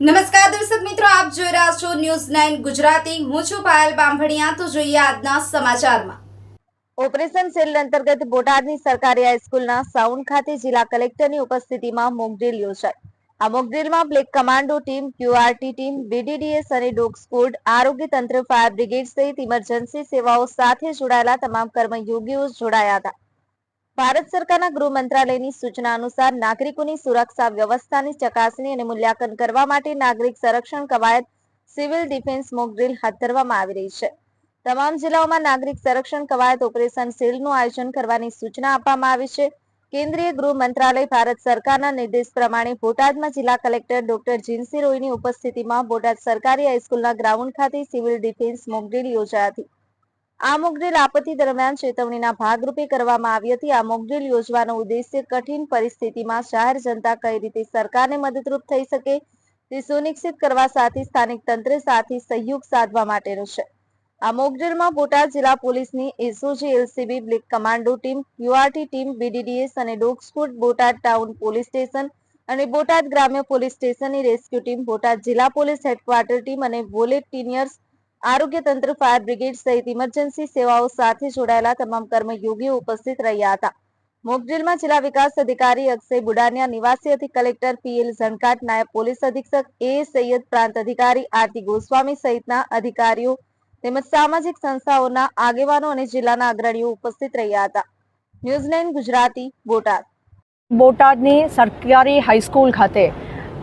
નમસ્કાર દર્શક મિત્રો, આપ જોઈ રહ્યા છો ન્યૂઝ નાઇન ગુજરાતી. હું છું પાયલ બાંભણિયા તો જોઈએ આજના સમાચારમાં. ઓપરેશન સેલ અંતર્ગત બોટાદની સરકારી હાઈસ્કૂલના સાઉન્ડ ખાતે જિલ્લા કલેક્ટરની ઉપસ્થિતિમાં મોકડ્રીલ યોજાઈ. આ મોકડ્રીલમાં black commando team QRT team BDDS અને ડોગ સ્કોડ આરોગ્ય તંત્ર ફાયર બ્રિગેડ સહિત ઇમરજન્સી સેવાઓ સાથે જોડાયેલા તમામ કર્મયોગીઓ જોડાયા હતા. ભારત સરકારના ગૃહ મંત્રાલયની સૂચના અનુસાર નાગરિકોની સુરક્ષા વ્યવસ્થાની ચકાસણી અને મૂલ્યાંકન કરવા માટે નાગરિક સંરક્ષણ કવાયત સિવિલ ડિફેન્સ મોકડ્રીલ હાથ ધરવામાં આવી રહી છે. તમામ જિલ્લાઓમાં નાગરિક સંરક્ષણ કવાયત ઓપરેશન સેલનું આયોજન કરવાની સૂચના આપવામાં આવી છે. કેન્દ્રીય ગૃહ મંત્રાલય ભારત સરકારના નિર્દેશ પ્રમાણે બોટાદમાં જિલ્લા કલેક્ટર ડોક્ટર જીનસી રોયની ઉપસ્થિતિમાં બોટાદ સરકારી હાઈસ્કૂલના ગ્રાઉન્ડ ખાતે સિવિલ ડિફેન્સ મોકડ્રીલ યોજાઈ હતી. આ મોકડ્રીલ આપત્તિ દરમિયાન ચેતવણીના ભાગરૂપે કરવામાં આવી હતી. આ મોકડ્રીલ યોજવાનો ઉદ્દેશ્ય કઠિન પરિસ્થિતિમાં જાહેર જનતા કઈ રીતે સરકારને મદદરૂપ થઈ શકે, તે સુનિશ્ચિત કરવા સાથે સ્થાનિક તંત્ર સાથે સહયોગ સાધવા માટેનો છે. આ મોકડ્રીલમાં બોટાદ જિલ્લા પોલીસની SOG, LCB, black commando team, URT team, BDDS અને dog squad Botad town police station અને બોટાદ ગ્રામ્ય પોલીસ સ્ટેશનની રેસ્ક્યુ ટીમ, બોટાદ જિલ્લા પોલીસ હેડક્વાર્ટર ટીમ અને વોલેટિનિયર્સ આરોગ્ય તંત્ર, ફાયર બ્રિગેડ સહિત ઇમરજન્સી સેવાઓ સાથે જોડાયેલા તમામ કર્મયોગીઓ ઉપસ્થિત રહ્યા હતા. મોકડ્રીલમાં જિલ્લા વિકાસ અધિકારી અક્ષય બુડાનિયા, નિવાસી અધિક કલેક્ટર પીએલ ઝણકાટ નાયબ પોલીસ અધિક્ષક એ સૈયદ પ્રાંત અધિકારી આરતી ગોસ્વામી સહિતના અધિકારીઓ તેમજ સામાજિક સંસ્થાઓના આગેવાનો અને જિલ્લાના અગ્રણીઓ ઉપસ્થિત રહ્યા હતા. News nine Gujarati, Botad. બોટાદની સરકારી હાઈસ્કૂલ ખાતે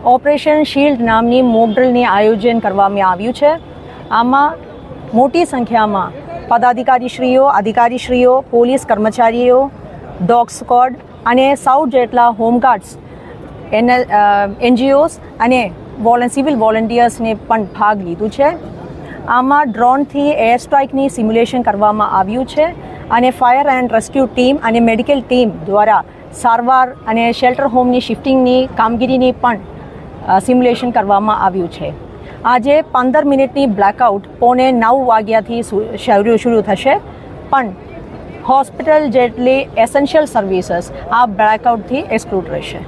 ઓપરેશન શિલ્ડ નામની મોકડ્રીલની આયોજન કરવામાં આવ્યું છે. આમાં મોટી સંખ્યામાં પદાધિકારીશ્રીઓ, અધિકારીશ્રીઓ, પોલીસ કર્મચારીઓ, ડોગ સ્કોડ અને સાઉથ જેટલા હોમગાર્ડ્સ, એન એનજીઓસ અને વોલન સિવિલ વોલન્ટિયર્સને પણ ભાગ લીધું છે. આમાં ડ્રોનથી એર સ્ટ્રાઇકની સિમ્યુલેશન કરવામાં આવ્યું છે અને ફાયર એન્ડ રેસ્ક્યુ ટીમ અને મેડિકલ ટીમ દ્વારા સારવાર અને શેલ્ટર હોમની શિફ્ટિંગની કામગીરીની પણ સિમ્યુલેશન કરવામાં આવ્યું છે. આજે પંદર મિનિટની બ્લેકઆઉટ પોણે નવ વાગ્યાથી શરૂ થશે. પણ હોસ્પિટલ જેટલી એસેન્શિયલ સર્વિસીસ આ બ્લેકઆઉટથી એક્સક્લુડ રહેશે.